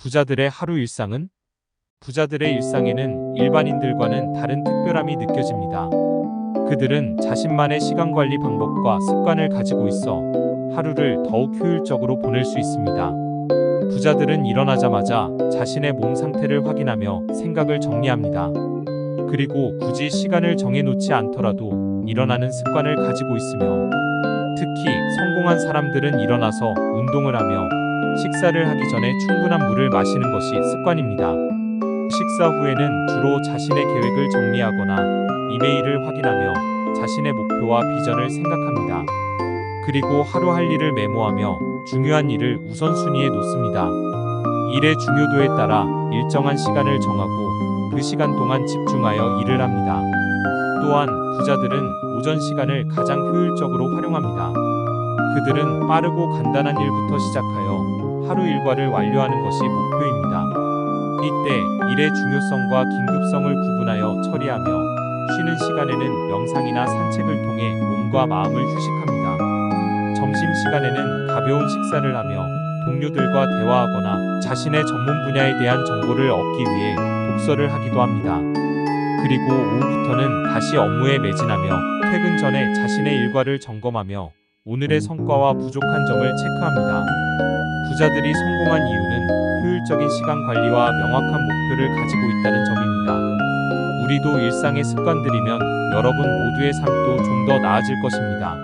부자들의 하루 일상은? 부자들의 일상에는 일반인들과는 다른 특별함이 느껴집니다. 그들은 자신만의 시간 관리 방법과 습관을 가지고 있어 하루를 더욱 효율적으로 보낼 수 있습니다. 부자들은 일어나자마자 자신의 몸 상태를 확인하며 생각을 정리합니다. 그리고 굳이 시간을 정해놓지 않더라도 일어나는 습관을 가지고 있으며 특히 성공한 사람들은 일어나서 운동을 하며 식사를 하기 전에 충분한 물을 마시는 것이 습관입니다. 식사 후에는 주로 자신의 계획을 정리하거나 이메일을 확인하며 자신의 목표와 비전을 생각합니다. 그리고 하루 할 일을 메모하며 중요한 일을 우선순위에 놓습니다. 일의 중요도에 따라 일정한 시간을 정하고 그 시간 동안 집중하여 일을 합니다. 또한 부자들은 오전 시간을 가장 효율적으로 활용합니다. 그들은 빠르고 간단한 일부터 시작하여 하루 일과를 완료하는 것이 목표입니다. 이때 일의 중요성과 긴급성을 구분하여 처리하며 쉬는 시간에는 명상이나 산책을 통해 몸과 마음을 휴식합니다. 점심 시간에는 가벼운 식사를 하며 동료들과 대화하거나 자신의 전문 분야에 대한 정보를 얻기 위해 독서를 하기도 합니다. 그리고 오후부터는 다시 업무에 매진하며 퇴근 전에 자신의 일과를 점검하며 오늘의 성과와 부족한 점을 체크합니다. 부자들이 성공한 이유는 효율적인 시간 관리와 명확한 목표를 가지고 있다는 점입니다. 우리도 일상의 습관들이면 여러분 모두의 삶도 좀 더 나아질 것입니다.